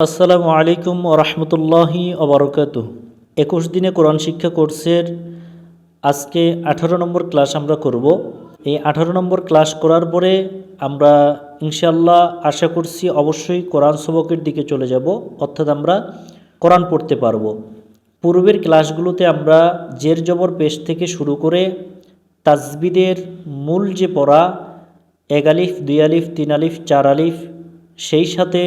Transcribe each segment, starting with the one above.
আসসালামু আলাইকুম রহমতুল্লাহি অবরকাত একুশ দিনে কোরআন শিক্ষা কোর্সের আজকে আঠারো নম্বর ক্লাস আমরা করব। এই আঠারো নম্বর ক্লাস করার পরে আমরা ইনশাল্লাহ আশা করছি অবশ্যই কোরআন সবকের দিকে চলে যাব, অর্থাৎ আমরা কোরআন পড়তে পারব। পূর্বের ক্লাসগুলোতে আমরা জের জবর পেশ থেকে শুরু করে তাজবিদের মূল যে পড়া, এক আলিফ, দুই আলিফ, তিন আলিফ, চার আলিফ, সেই সাথে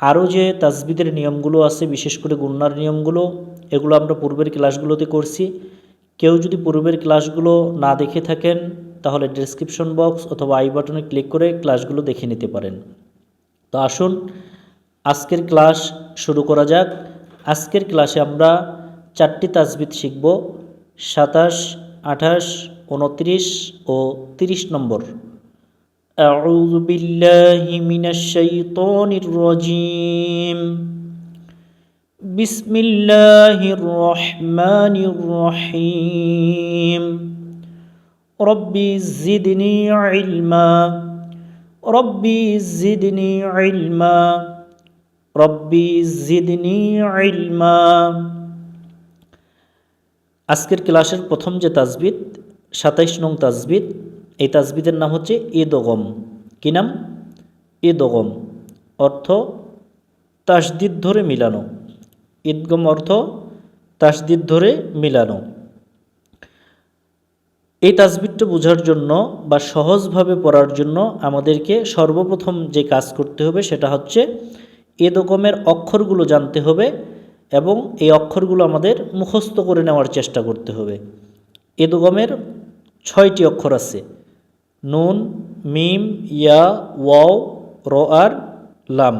আরও যে তাজবিদের নিয়মগুলো আছে, বিশেষ করে গুন্নার নিয়মগুলো, এগুলো আমরা পূর্বের ক্লাসগুলোতে করছি। কেউ যদি পূর্বের ক্লাসগুলো না দেখে থাকেন, তাহলে ডেসক্রিপশন বক্স অথবা আই বাটনে ক্লিক করে ক্লাসগুলো দেখে নিতে পারেন। তো আসুন, আজকের ক্লাস শুরু করা যাক। আজকের ক্লাসে আমরা চারটি তাসবিদ শিখব, সাতাশ, আঠাশ, উনত্রিশ ও তিরিশ নম্বর। أعوذ بالله من الشيطان الرجيم بسم الله الرحمن الرحيم ربي زدني علما ربي زدني علما ربي زدني علما আজকের ক্লাসের প্রথম যে তাজবিদ সাতাইশ নং তাজবিদ এই তাজবিদের নাম হচ্ছে ঈদগম কী নাম? ঈদগম অর্থ তাসদিদ ধরে মিলানো। ঈদগম অর্থ তাসদিদ ধরে মিলানো। এই তাজবিদটা বোঝার জন্য বা সহজভাবে পড়ার জন্য আমাদেরকে সর্বপ্রথম যে কাজ করতে হবে সেটা হচ্ছে এদগমের অক্ষরগুলো জানতে হবে এবং এই অক্ষরগুলো আমাদের মুখস্থ করে নেওয়ার চেষ্টা করতে হবে। এদগমের ছয়টি অক্ষর আছে। নুন, মিম, ইয়া, ওয়াও র আর লাম।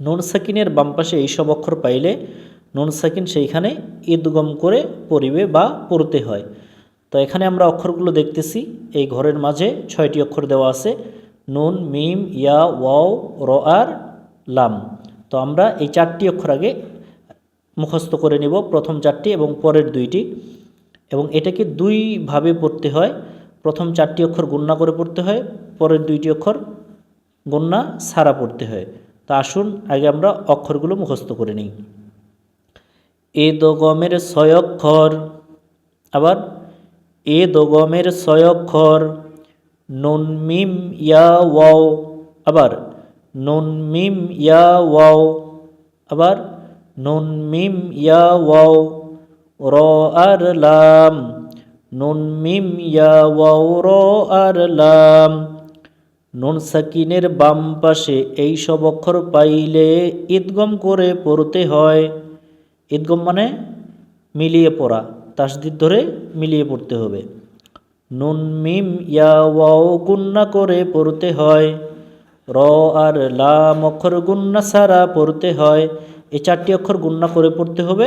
নুন সাকিনের বাম পাশে এইসব অক্ষর পাইলে নুন সাকিন সেইখানে ঈদগম করে পড়িবে বা পড়তে হয়। তো এখানে আমরা অক্ষরগুলো দেখতেছি। এই ঘরের মাঝে ছয়টি অক্ষর দেওয়া আছে। নুন, মিম, ইয়া, ওয়াও র আর লাম। তো আমরা এই চারটি অক্ষর আগে মুখস্থ করে নিব। প্রথম চারটি এবং পরের দুইটি। এবং এটাকে দুইভাবে পড়তে হয়। প্রথম চারটি অক্ষর গুন্না করে পড়তে হয়, পরের দুইটি অক্ষর গুন্না সারা পড়তে হয়। তা আসুন আগে আমরা অক্ষরগুলো মুখস্থ করে নিই। এ দগমের ছয় অক্ষর, আবার এ দগমের ছয় অক্ষর, নুন মিম ইয়া ওয়াও, আবার নুন ইয়া ওয়াও, আবার নুন ইয়া ওয়াও, র আর লাম নুন মিম ইয়া ওয়াও র আর লাম। নুন সাকিনের বাম পাশে এই সব অক্ষর পাইলে ঈদগম করে পড়তে হয়। ঈদগম মানে মিলিয়ে পড়া, তাসদিদ ধরে মিলিয়ে পড়তে হবে। নুন মিম ইয়া ওয়াও গুন্না করে পড়তে হয়। র আর লাম অক্ষর গুন্না সারা পড়তে হয়। এই চারটি অক্ষর গুন্না করে পড়তে হবে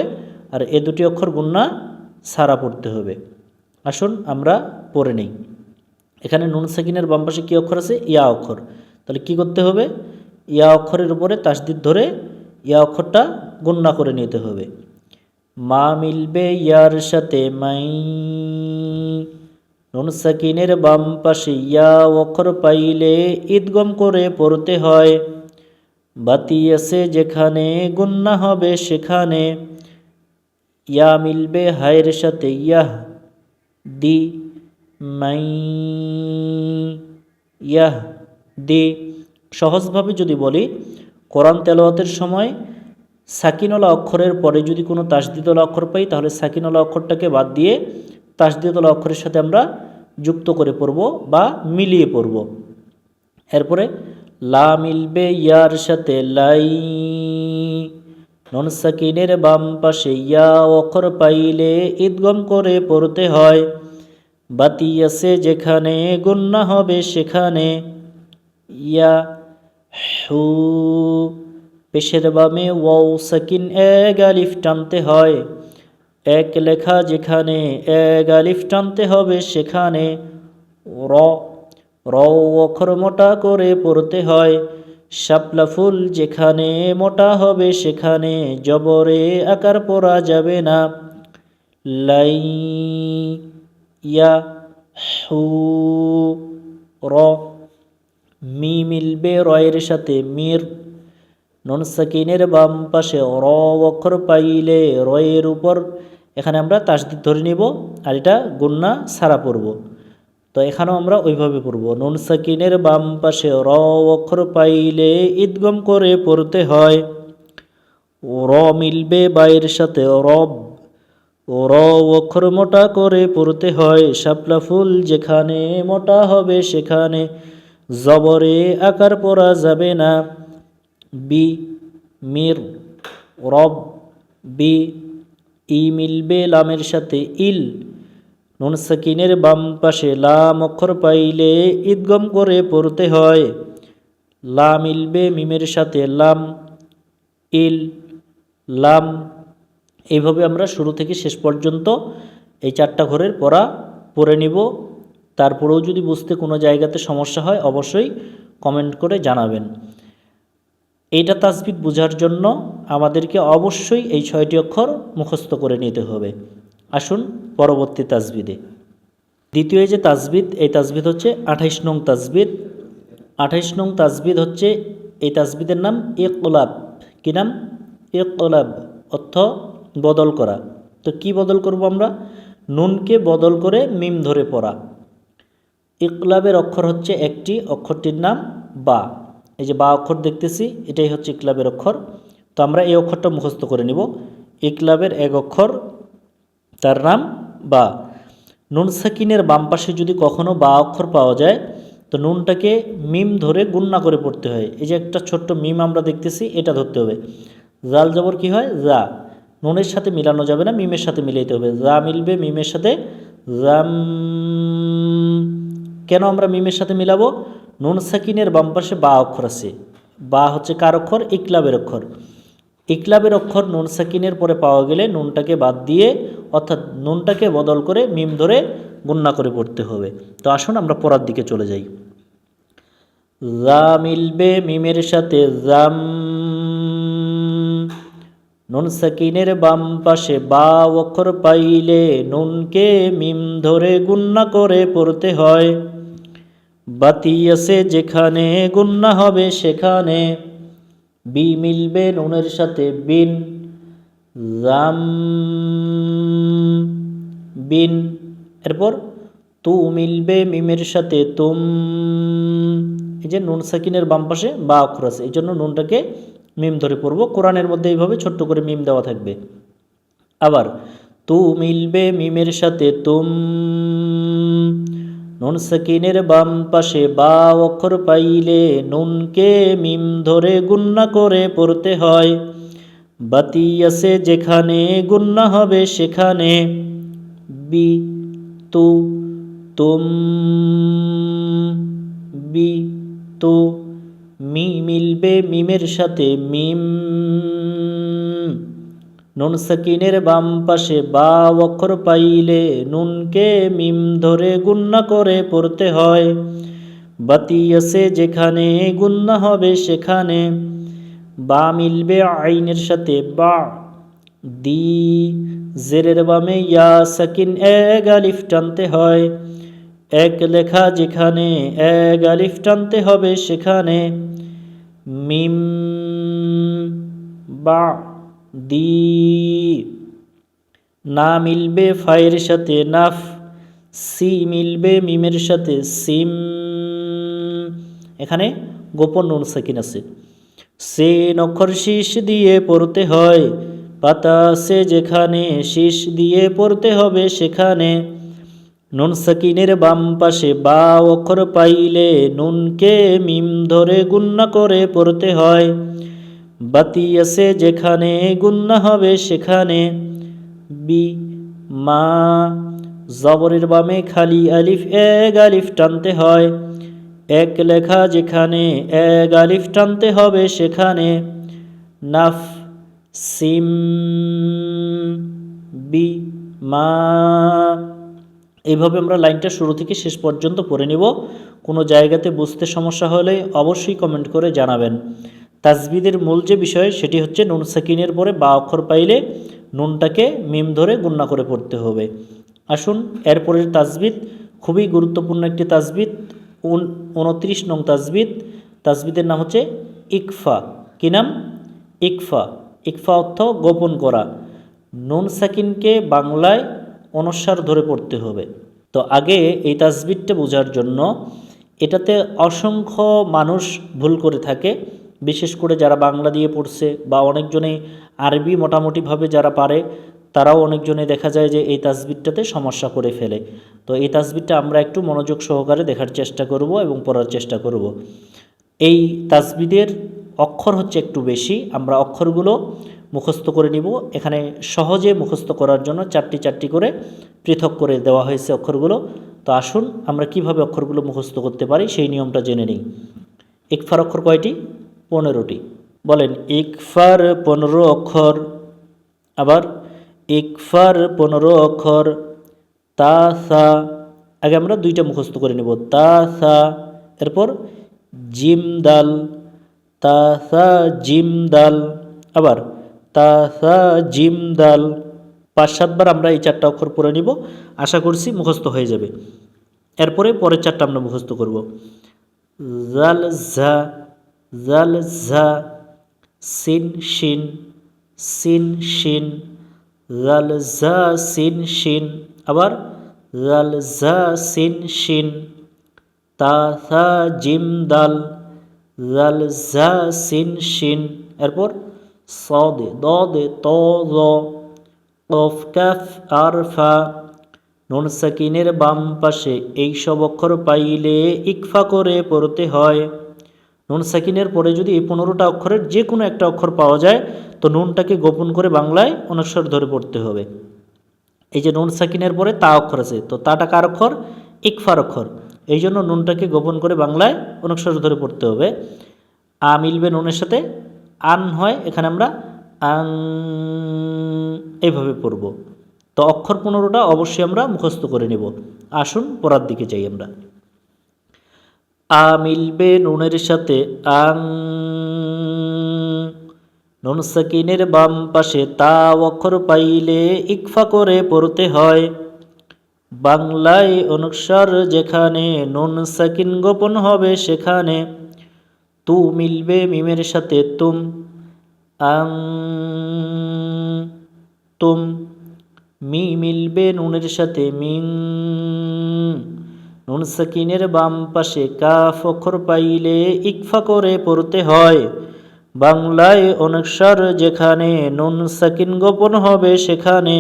আর এ দুটি অক্ষর গুন্না সারা পড়তে হবে। আসুন আমরা পড়ে নিই। এখানে নুন সাকিনের বাম পাশে কী অক্ষর আছে? ইয়া অক্ষর। তাহলে কি করতে হবে? ইয়া অক্ষরের উপরে তাসদিদ ধরে ইয়া অক্ষরটা গণ্যা করে নিতে হবে। মা মিলবে ইয়ার সাথে মাই। নুন সাকিনের বাম পাশে ইয়া অক্ষর পাইলে ঈদগম করে পড়তে হয়। বাতি আছে যেখানে গুন্না হবে সেখানে। ইয়া মিলবে হায়ের সাথে ইয়াহ। দি মাই ইয়াহ দি। সহজভাবে যদি বলি, কোরআন তেলাওয়াতের সময় সাকিনলা অক্ষরের পরে যদি কোনো তাসদিদলা অক্ষর পাই, তাহলে সাকিনলা অক্ষরটাকে বাদ দিয়ে তাসদিদলা অক্ষরের সাথে আমরা যুক্ত করে পড়ব বা মিলিয়ে পড়ব। এরপরে লা মিলবে ইয়ার সাথে লাই। নন সাকিনের বাম পাশে ইয়া অক্ষর পাইলে ঈদগম করে পড়তে হয়। বাতি আছে যেখানে, গুন্না হবে সেখানে। ইয়া হু, পেশের বামে ওয়াও সাকিন এক আলিফ টানতে হয়। এক লেখা যেখানে, এক আলিফ টানতে হবে সেখানে। র র অক্ষর মোটা করে পড়তে হয়। শাপলা ফুল যেখানে মোটা হবে সেখানে জবরে আকার পরা যাবে না। লাই ইয়া হু র মি মিলবে রয়ের সাথে মির। নুন সাকিনের বাম পাশে র অক্ষর পাইলে রয়ের উপর। এখানে আমরা তাসদিদ ধরে নিব আর এটা গুন্না সারা পড়ব। তো এখানেও আমরা ওইভাবে পড়ব। নুন সাকিনের বাম পাশে র অক্ষর পাইলে ঈদগম করে পড়তে হয়। র মিলবে বাইয়ের সাথে রব র অক্ষর মোটা করে পড়তে হয়। শাপলা ফুল যেখানে মোটা হবে সেখানে। জবরে আকার পড়া যাবে না। বি, মির, রব। বি, ই মিলবে লামের সাথে ইল। নুন সাকিনের বাম পাশে লাম অক্ষর পাইলে ঈদগম করে পড়তে হয়। লা মিলবে মিমের সাথে লাম, ইল, লাম। এইভাবে আমরা শুরু থেকে শেষ পর্যন্ত এই চারটা ঘরের পড়া পড়ে নিব। তারপরেও যদি বুঝতে কোনো জায়গাতে সমস্যা হয়, অবশ্যই কমেন্ট করে জানাবেন। এইটা তাসবিদ বোঝার জন্য আমাদেরকে অবশ্যই এই ছয়টি অক্ষর মুখস্থ করে নিতে হবে। আসুন পরবর্তী তাজবিদে। দ্বিতীয় যে তাজবিদ, এই তাজবিদ হচ্ছে আঠাইশ নং তাজবিদ। আঠাইশ নং তাজবিদ হচ্ছে, এই তাজবিদের নাম ইকলাব। কী নাম? ইকলাব, অর্থ বদল করা। তো কি বদল করব আমরা? নুনকে বদল করে মিম ধরে পড়া। ইকলাবের অক্ষর হচ্ছে একটি, অক্ষরটির নাম বা। এই যে বা অক্ষর দেখতেছি, এটাই হচ্ছে ইকলাবের অক্ষর। তো আমরা এই অক্ষরটা মুখস্থ করে নিব। ইকলাবের এক অক্ষর তার নাম বা। নুন সাকিনের বাম পাশে যদি কখনো বা অক্ষর পাওয়া যায়, তো নুনটাকে মিম ধরে গুন্না করে পড়তে হয়। এই যে একটা ছোট্ট মিম আমরা দেখতেছি, এটা ধরতে হবে। জাল জবর কি হয়? যা নুনের সাথে মিলানো যাবে না, মিমের সাথে মিলাইতে হবে। যা মিলবে মিমের সাথে জাম। কেন আমরা মিমের সাথে মিলাবো? নুন সাকিনের বাম পাশে বা অক্ষর আছে। বা হচ্ছে কার অক্ষর? ইকলাবের অক্ষর। ইকলাবের অক্ষর নুন সাকিনের পরে পাওয়া গেলে নুনটাকে বাদ দিয়ে, অর্থাৎ নুনটাকে বদল করে মিম ধরে গুন্না করে পড়তে হবে। তো আসুন আমরা পড়ার দিকে চলে যাই। জা মিলবে মিমের সাথে জাম। নুন সাকিনের বাম পাশে বা অক্ষর পাইলে নুনকে মিম ধরে গুন্না করে পড়তে হয়। বাতি আছে যেখানে গুন্না হবে সেখানে। বি মিলবে নুনের সাথে বিন জাম বিন। এরপর তু মিলবে মিমের সাথে তুম। এই যে নুন সাকিনের বাম পাশে বা অক্ষর আছে, এই জন্য নুনটাকে মিম ধরে পড়ব। কোরআনের মধ্যে এইভাবে ছোট্ট করে মিম দেওয়া থাকবে। আবার তু মিলবে মিমের সাথে তুম। নুন সাকিনের বাম পাশে বা অক্ষর পাইলে নুনকে মিম ধরে গুন্না করে পড়তে হয়। বাতি আছে যেখানে গুন্না হবে সেখানে। বি, তু, তুম। বি, তু, মি মিলবে মিমের সাথে মিম। নুন সাকিনের বাম পাশে বা অক্ষর পাইলে নুনকে মিম ধরে গুন্না করে পড়তে হয়। বাতি আছে যেখানে গুন্না হবে সেখানে। বা মিলবে আইনের সাথে বা। দি, জেরের বামে ইয়া সাকিন এক আলিফ টানতে হয়। এক লেখা যেখানে এক আলিফ টানতে হবে সেখানে। মিম বা দি না মিলবে ফায়ের সাথে নাফ, সি মিলবে মিমের সাথে সিম। এখানে গোপন নুন সাকিন আছে। সে নক্ষর শীষ দিয়ে পড়তে হয়, পাতা সে যেখানে, শীষ দিয়ে পড়তে হবে সেখানে। নুন সাকিনের বাম পাশে বা অক্ষর পাইলে নুনকে মিম ধরে গুন্না করে পড়তে হয়। বাতি আছে যেখানে, গুন্না হবে সেখানে। বি, মা, জবরের বামে খালি আলিফ, এক আলিফ টানতে হয়। এক লেখা যেখানে, এক আলিফ টানতে হবে সেখানে। নাফ, সিম, বি, মা। এইভাবে আমরা লাইনটা শুরু থেকে শেষ পর্যন্ত পড়ে নিব। কোনো জায়গাতে বুঝতে সমস্যা হলে অবশ্যই কমেন্ট করে জানাবেন। তাজবিদের মূল যে বিষয় সেটি হচ্ছে নুন সাকিনের পরে বা অক্ষর পাইলে নুনটাকে মিম ধরে গুন্না করে পড়তে হবে। আসুন, এরপরের তাজবিদ, খুবই গুরুত্বপূর্ণ একটি তাজবিদ উনত্রিশ নং তাজবিদ। তাজবিদের নাম হচ্ছে ইকফা। কি নাম? ইকফা। ইকফা অর্থ গোপন করা। নুন সাকিনকে বাংলায় অনুসার ধরে পড়তে হবে। তো আগে এই তাসবিরটা বোঝার জন্য এটাতে অসংখ্য মানুষ ভুল করে থাকে। বিশেষ করে যারা বাংলা দিয়ে পড়ছে বা অনেকজনেই আরবি মোটামুটিভাবে যারা পারে, তারাও অনেকজনে দেখা যায় যে এই তাসবিরটাতে সমস্যা করে ফেলে। তো এই তাসবিরটা আমরা একটু মনোযোগ সহকারে দেখার চেষ্টা করব এবং পড়ার চেষ্টা করব। এই তাসবিদের অক্ষর হচ্ছে একটু বেশি, আমরা অক্ষরগুলো মুখস্থ করে নিব। এখানে সহজে মুখস্থ করার জন্য চারটি চারটি করে পৃথক করে দেওয়া হয়েছে অক্ষরগুলো। তো আসুন আমরা কীভাবে অক্ষরগুলো মুখস্থ করতে পারি সেই নিয়মটা জেনে নিই। ইকফার অক্ষর কয়টি? পনেরোটি। বলেন, ইকফার পনেরো অক্ষর, আবার ইকফার পনেরো অক্ষর, তা, সা, আগে আমরা দুইটা মুখস্থ করে নেব, তা, সা, এরপর জিম, দাল, তা, সা, জিম, দাল, আবার তা, সা, জিম, দাল, পাঁচ, সাতবার আমরা এই চারটা অক্ষর পড়ে নিব, আশা করছি মুখস্থ হয়ে যাবে। এরপরে পরের চারটা আমরা মুখস্থ করব। জাল, ঝা জাল ঝা সিন শিন সিন শিন, জাল ঝা সিন শিন, আবার জাল ঝা সিন শিন, তা থা জিম, দাল, জাল ঝা সিন শিন, এরপর সদে, দদে, ত, জ, কফ আর ফা নুন সাকিনের বাম পাশে এই সব অক্ষর পাইলে ইকফা করে পড়তে হয়। নুন সাকিনের পরে যদি এই পনেরোটা অক্ষরের যে কোনো একটা অক্ষর পাওয়া যায়, তো নুনটাকে গোপন করে বাংলায় অনস্বর ধরে পড়তে হবে। এই যে নুন সাকিনের পরে তা অক্ষর আছে, তো তাটা কার অক্ষর? ইকফার অক্ষর। এই জন্য নুনটাকে গোপন করে বাংলায় অনস্বর ধরে পড়তে হবে। আ মিলবে নুনের সাথে, আন হয়, এখানে আমরা আং এইভাবে পড়ব। তো অক্ষর পনেরোটা অবশ্যই আমরা মুখস্থ করে নেব। আসুন পড়ার দিকে যাই আমরা। আ মিলবে নুনের সাথে আং। নুন সাকিনের বাম পাশে তা অক্ষর পাইলে ইকফা করে পড়তে হয়। বাংলায় অনুসার যেখানে নুন সাকিন গোপন হবে সেখানে তু মিলবে মিমের সাথে তুম, আং। তুম, মি মিলবে নুনের সাথে মিং। নুন সাকিনের বাম পাশে কাফ অক্ষর পাইলে ইকফা করে পড়তে হয়। বাংলায় অনস্বর যেখানে নুন সাকিন গোপন হবে সেখানে।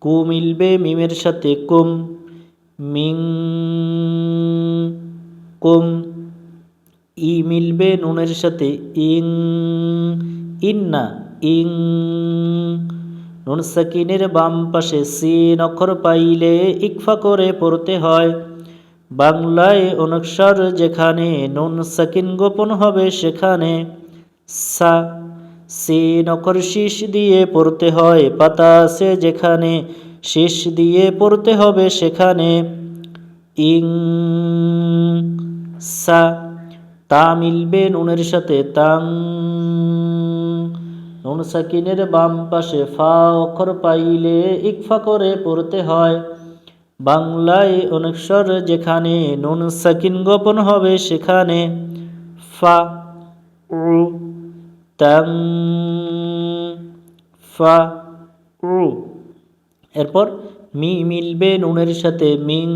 কু মিলবে মিমের সাথে কুম, মিং কুম। ই মিলবে নুনের সাথে ইং, ইন্না ইং। নুন সাকিনের বাম পাশে সিন অক্ষর পাইলে ইকফা করে পড়তে হয়। বাংলায় অনক্ষর যেখানে নুন সাকিন গোপন হবে সেখানে। সা, সিন অক্ষর শীষ দিয়ে পড়তে হয়, পাতা আছে যেখানে, শেষ দিয়ে পড়তে হবে সেখানে। ইং, সা, তা মিলবে নুনের সাথে, তাং, নুন সাকিনের বাম পাশে ফা অক্ষর পাইলে ইকফা করে পড়তে হয়। বাংলায় অনেকস্বর যেখানে নুন সাকিন গোপন হবে সেখানে ফা, উ, তাং, ফা, উ। এরপর মি মিলবে নুনের সাথে মিং।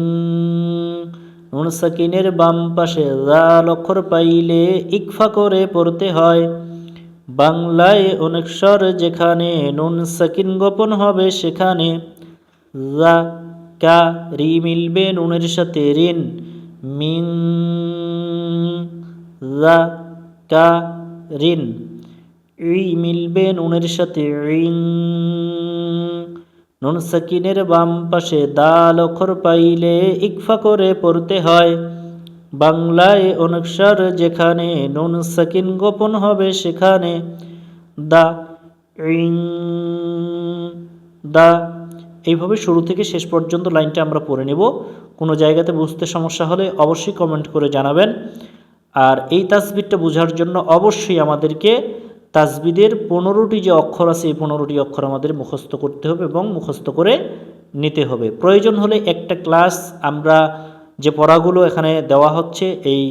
নুন সাকিনের বাম পাশে জাল অক্ষর পাইলে ইকফা করে পড়তে হয়। বাংলায় অনেক স্বর যেখানে নুন সাকিন গোপন হবে সেখানে জা কা রি মিলবে নুনের সাথে ঋণ মিং কা রিন। ই মিলবে নুনের সাথে রিং। নুন সাকিনের বাম পাশে দাল অক্ষর পাইলে ইকফা করে পড়তে হয়। বাংলায় অনুসার যেখানে নুন সাকিন গোপন হবে সেখানে। দা ইং দা এইভাবে শুরু থেকে শেষ পর্যন্ত লাইনটা আমরা পড়ে নেব। কোনো জায়গাতে বুঝতে সমস্যা হলে অবশ্যই কমেন্ট করে জানাবেন। আর এই তাসবিরটা বোঝার জন্য অবশ্যই আমাদেরকে তাজবিদের পনেরোটি যে অক্ষর আছে, এই পনেরোটি অক্ষর আমাদের মুখস্থ করতে হবে এবং মুখস্থ করে নিতে হবে। প্রয়োজন হলে একটা ক্লাস আমরা যে পড়াগুলো এখানে দেওয়া হচ্ছে, এই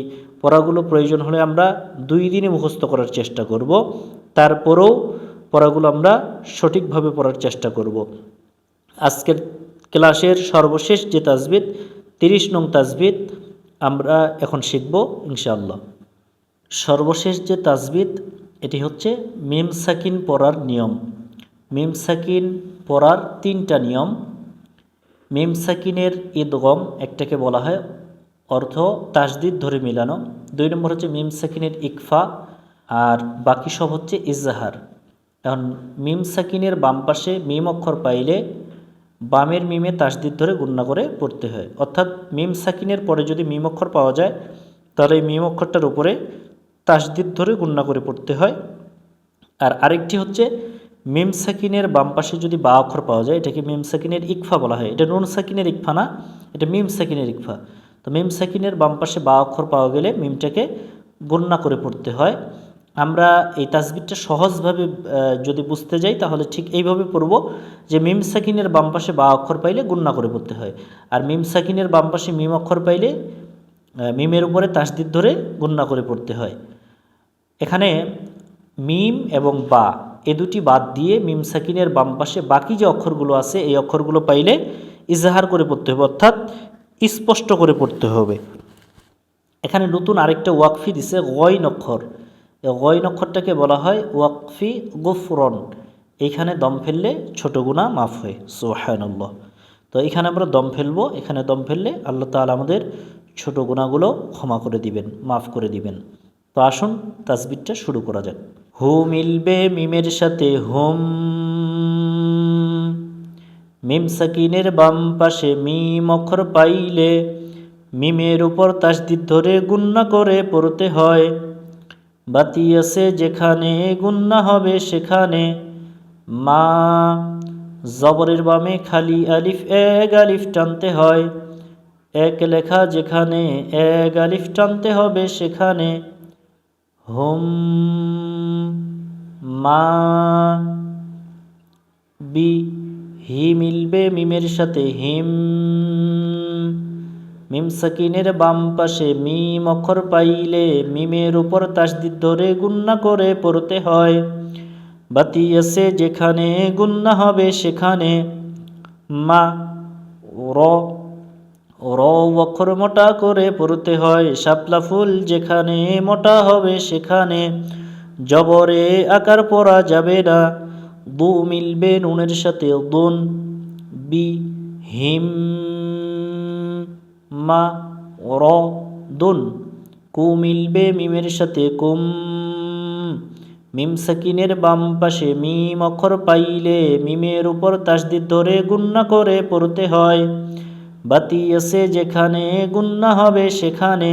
পড়াগুলো প্রয়োজন হলে আমরা দুই দিনে মুখস্থ করার চেষ্টা করব। তারপরেও পড়াগুলো আমরা সঠিকভাবে পড়ার চেষ্টা করব। আজকের ক্লাসের সর্বশেষ যে তাজবিদ, তিরিশ নং তাজবিদ, আমরা এখন শিখব ইনশাআল্লাহ। সর্বশেষ যে তাজবিদ, এটি হচ্ছে মিম সাকিন পড়ার নিয়ম। মিম সাকিন পড়ার তিনটা নিয়ম। মিম সাকিনের ঈদগম, একটাকে বলা হয় অর্থ তাসদিদ ধরে মিলানো। দুই নম্বর হচ্ছে মিম সাকিনের ইকফা, আর বাকি সব হচ্ছে ইজাহার। এখন মিম সাকিনের বাম পাশে মিম অক্ষর পাইলে বামের মিমে তাসদিদ ধরে গুণনা করে পড়তে হয়। অর্থাৎ মিম সাকিনের পরে যদি মিম অক্ষর পাওয়া যায়, তাহলে এই মিম অক্ষরটার উপরে তাসদিদ ধরে গুণনা করে পড়তে হয়। আর আরেকটি হচ্ছে, মিম সাকিনের বাম পাশে যদি বা অক্ষর পাওয়া যায়, এটাকে মিম সাকিনের ইকফা বলা হয়। এটা নুন সাকিনের ইকফা না, এটা মিম সাকিনের ইকফা। তো মিম সাকিনের বাম পাশে বা অক্ষর পাওয়া গেলে মিমটাকে গণ্যা করে পড়তে হয়। আমরা এই তাসবিরটা সহজভাবে যদি বুঝতে যাই, তাহলে ঠিক এইভাবে পড়ব যে মিম সাকিনের বাম পাশে বা অক্ষর পাইলে গুণনা করে পড়তে হয়। আর মিম সাকিনের বাম পাশে মিম অক্ষর পাইলে মিমের উপরে তাসদির ধরে গুণনা করে পড়তে হয়। এখানে মিম এবং বা এ দুটি বাদ দিয়ে মিম সাকিনের বাম পাশে বাকি যে অক্ষরগুলো আছে, এই অক্ষরগুলো পাইলে ইজাহার করে পড়তে হবে, অর্থাৎ স্পষ্ট করে পড়তে হবে। এখানে নতুন আরেকটা ওয়াকফি দিছে, গয়ন অক্ষর। এই গয়ন অক্ষরটাকে বলা হয় ওয়াকফি গুফরন। এইখানে দম ফেললে ছোট গুণা মাফ হয় সোহায়নল্লাহ তো এখানে আমরা দম ফেলব, এখানে দম ফেললে আল্লাহ তাআলা আমাদের ছোট গুণাগুলো ক্ষমা করে দিবেন, মাফ করে দিবেন। তো আসুন তাসবিরটা শুরু করা যাক। হু মিলবে মিমের সাথে হোম, মিম সাকিনের বাম পাশে মিম অক্ষর পাইলে, মিমের উপর তাসদিদ ধরে গুন্না করে পড়তে হয়। বাতি আছে যেখানে গুন্না হবে সেখানে। মা, জবরের বামে খালি আলিফ, এক আলিফ টানতে হয়। এক লেখা যেখানে, এক আলিফ টানতে হবে সেখানে। হোম, মা, বি, হি মিলবে মিমের সাথে। হিম মিম সাকিনের বাম পাশে মিম অক্ষর পাইলে মিমের উপর তাসদিদ ধরে গুন্না করে পড়তে হয়। বাতি আছে যেখানে গুন্না হবে সেখানে। মা, র র অক্ষর মোটা করে পড়তে হয়। শাপলা ফুল যেখানে মোটা হবে সেখানে। জবরে আকার পরা যাবে না। দু মিলবে নুনের সাথে দুন। বি, হিম মা র দুন কু মিলবে মিমের সাথে কুম। মিম সাকিনের বাম পাশে মিম অক্ষর পাইলে মিমের উপর তাসদিদ ধরে গুন্না করে পড়তে হয়। বাতি আছে যেখানে গুন্না হবে সেখানে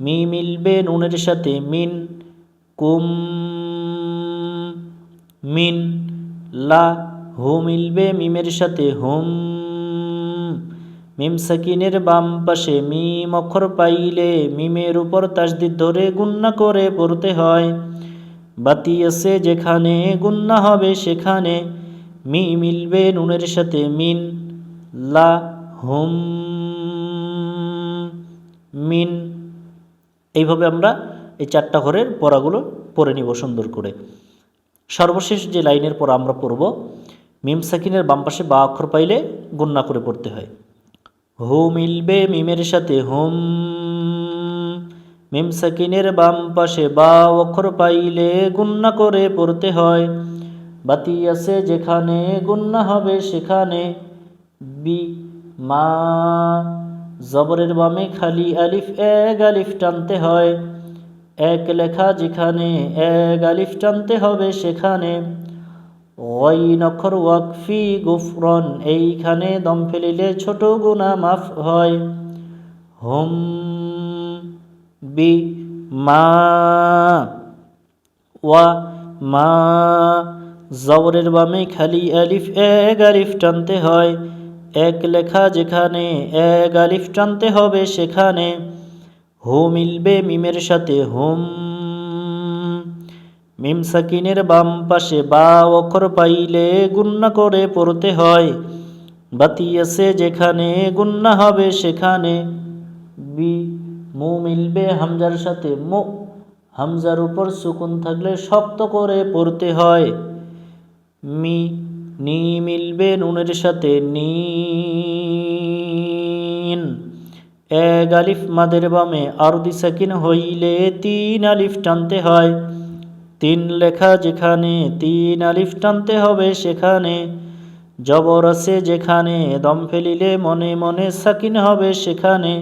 মি মিলবে নুনের সাথে মিন, কুম। মিন, লা, হু মিলবে মিমের সাথে হুম। মিম সাকিনের বাম পাশে মিম অক্ষর পাইলে মিমের উপর তাসদিদ ধরে গুন্না করে পড়তে হয়। বাতি আছে যেখানে গুন্না হবে সেখানে। মি মিলবে নুনের সাথে মিন। লা হুম মিন। এইভাবে আমরা এই চারটা ঘরের পড়াগুলো পড়ে নিব সুন্দর করে। সর্বশেষ যে লাইনের পর আমরা পড়ব মিম সাকিনের বাম পাশে বা অক্ষর পাইলে গুন্না করে পড়তে হয়। হু মিলবে মিমের সাথে হুম। মিম সাকিনের বাম পাশে বা অক্ষর পাইলে গুন্না করে পড়তে হয়। বাতি আছে যেখানে গুন্না হবে সেখানে। বি, মা, জবরের বামে খালি আলিফ, এক আলিফ টানতে হয়। এক লেখা যেখানে, এক আলিফ টানতে হবে সেখানে। ওই নক্ষর ওয়াকফি গুফরন, এইখানে দম ফেলিলে ছোট গুণা মাফ হয়। হোম বি মা ওয়া মা, জবরের বামে খালি আলিফ, এক আলিফ টানতে হয়। এক লেখা যেখানে, এক আলিফ টানতে হবে সেখানে। হু মিলবে মিমের সাথে, হুম মিম সাকিনের বাম পাশে বা অক্ষর পাইলে গুন্না করে পড়তে হয়। বাতি আছে যেখানে, গুন্না হবে সেখানে। বি, মু মিলবে হামজার সাথে। মু, হামজার উপর সুকুন থাকলে শক্ত করে পড়তে হয়। মি, নি মিলবে নুনের সাথে। নিন, এক আলিফ মাদের বামে আরদি সাকিন হইলে তিন আলিফ টানতে হয়। তিন লেখা যেখানে তিন আলিফ টানতে হবে সেখানে জবর আছে যেখানে দম ফেলিলে মনে মনে সাকিন হবে সেখানে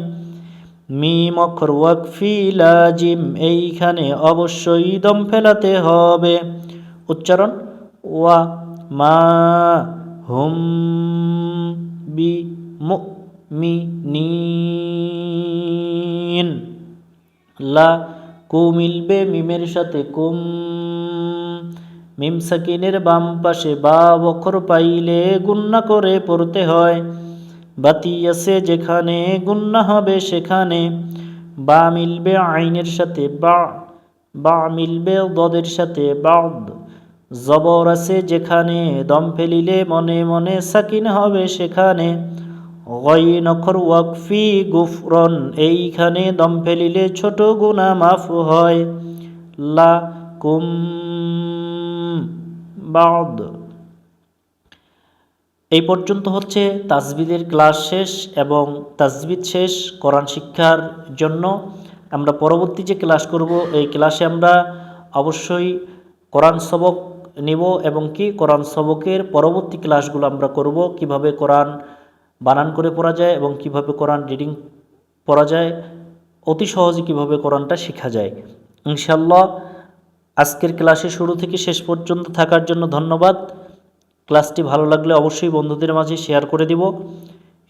মিম অক্ষর ওয়াকফি লাজিম এইখানে অবশ্যই দম ফেলাতে হবে উচ্চারণ ওয়া মা হুম বি মু মি লা কু মিলবে মিমের সাথে কুম। মিম সাকিনের বাম পাশে বা অক্ষর পাইলে গুন্না করে পড়তে হয়। বাতি আছে যেখানে গুন্না হবে সেখানে। বা মিলবে আইনের সাথে বা বা মিলবে দদের সাথে বাদ। জবর আছে যেখানে, দম ফেলিলে মনে মনে সাকিন হবে সেখানে। ওয়াকফি গুফরন, এইখানে দম ফেলিলে ছোট গুণা মাফ হয়। লা কুম বাদ। এই পর্যন্ত হচ্ছে তাজবিদের ক্লাস শেষ এবং তাজবিদ শেষ কোরআন শিক্ষার জন্য। আমরা পরবর্তী যে ক্লাস করব, এই ক্লাসে আমরা অবশ্যই কোরআন সবক নিব এবং কি? কোরআন সবকের পরবর্তী ক্লাসগুলো আমরা করব, কীভাবে কোরআন বানান করে পড়া যায় এবং কীভাবে কোরআন রিডিং পড়া যায়, অতি সহজে কীভাবে কোরআনটা শেখা যায়। ইনশাল্লাহ আজকের ক্লাসে শুরু থেকে শেষ পর্যন্ত থাকার জন্য ধন্যবাদ। ক্লাসটি ভালো লাগলে অবশ্যই বন্ধুদের মাঝে শেয়ার করে দিব।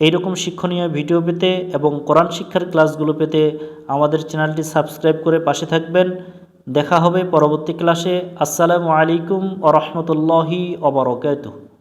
এইরকম শিক্ষণীয় ভিডিও পেতে এবং কোরআন শিক্ষার ক্লাসগুলো পেতে আমাদের চ্যানেলটি সাবস্ক্রাইব করে পাশে থাকবেন। দেখা হবে পরবর্তী ক্লাসে আসসালামু আলাইকুম ও রহমতুল্লাহি অবরকাত